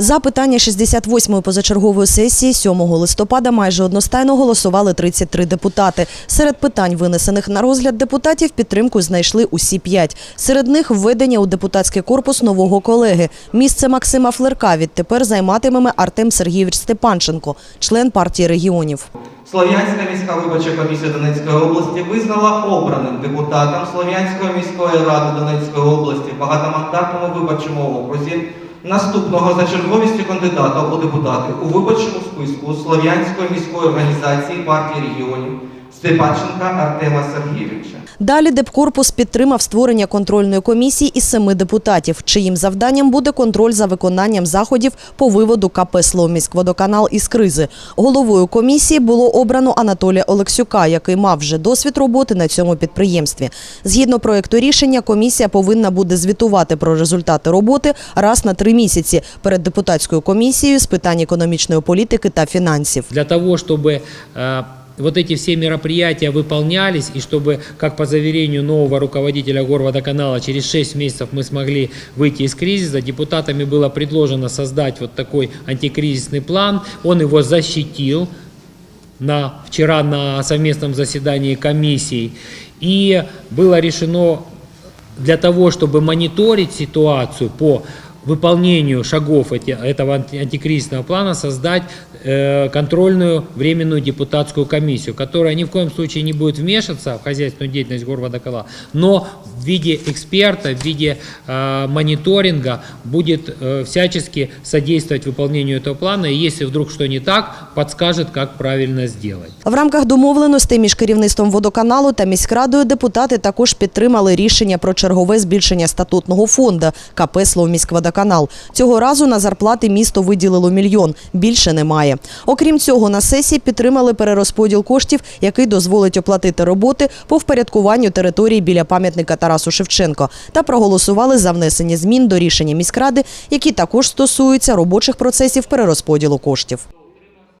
За питання 68-ї позачергової сесії 7 листопада майже одностайно голосували 33 депутати. Серед питань, винесених на розгляд депутатів, підтримку знайшли усі п'ять. Серед них введення у депутатський корпус нового колеги. Місце Максима Флерка відтепер займатиме Артем Сергійович Степанченко, член партії регіонів. Слов'янська міська виборча комісія Донецької області визнала обраним депутатом Слов'янської міської ради Донецької області в багатомандатному виборчому окрузі наступного за черговістю кандидата у депутати у виборчому списку Слов'янської міської організації партії регіонів Степанченка Артема Сергійовича. Далі Депкорпус підтримав створення контрольної комісії із семи депутатів, чиїм завданням буде контроль за виконанням заходів по виводу КП «Словміськводоканал» із кризи. Головою комісії було обрано Анатолія Олексюка, який мав вже досвід роботи на цьому підприємстві. Згідно проекту рішення, комісія повинна буде звітувати про результати роботи раз на три місяці перед депутатською комісією з питань економічної політики та фінансів. Для того, чтобы э, вот эти все мероприятия выполнялись, и чтобы, как по заверению нового руководителя Горводоканала, через 6 месяцев мы смогли выйти из кризиса, депутатами было предложено создать вот такой антикризисный план. Он его защитил на, вчера на совместном заседании комиссии. И было решено для того, чтобы мониторить ситуацию по выполнению шагов эти- этого анти- антикризисного плана, создать э, контрольную временную депутатскую комиссию, которая ни в коем случае не будет вмешиваться в хозяйственную деятельность Горводоканала, но в виде эксперта, в виде э, мониторинга будет э, всячески содействовать выполнению этого плана, и если вдруг что не так, подскажет, как правильно сделать. В рамках домовленостей між керівництвом водоканалу та міськрадою депутати також підтримали рішення про чергове збільшення статутного фонду КП «Словміськводоканал». Цього разу на зарплати місто виділило мільйон, більше немає. Окрім цього, на сесії підтримали перерозподіл коштів, який дозволить оплатити роботи по впорядкуванню території біля пам'ятника Тарасу Шевченко та проголосували за внесення змін до рішення міськради, які також стосуються робочих процесів перерозподілу коштів.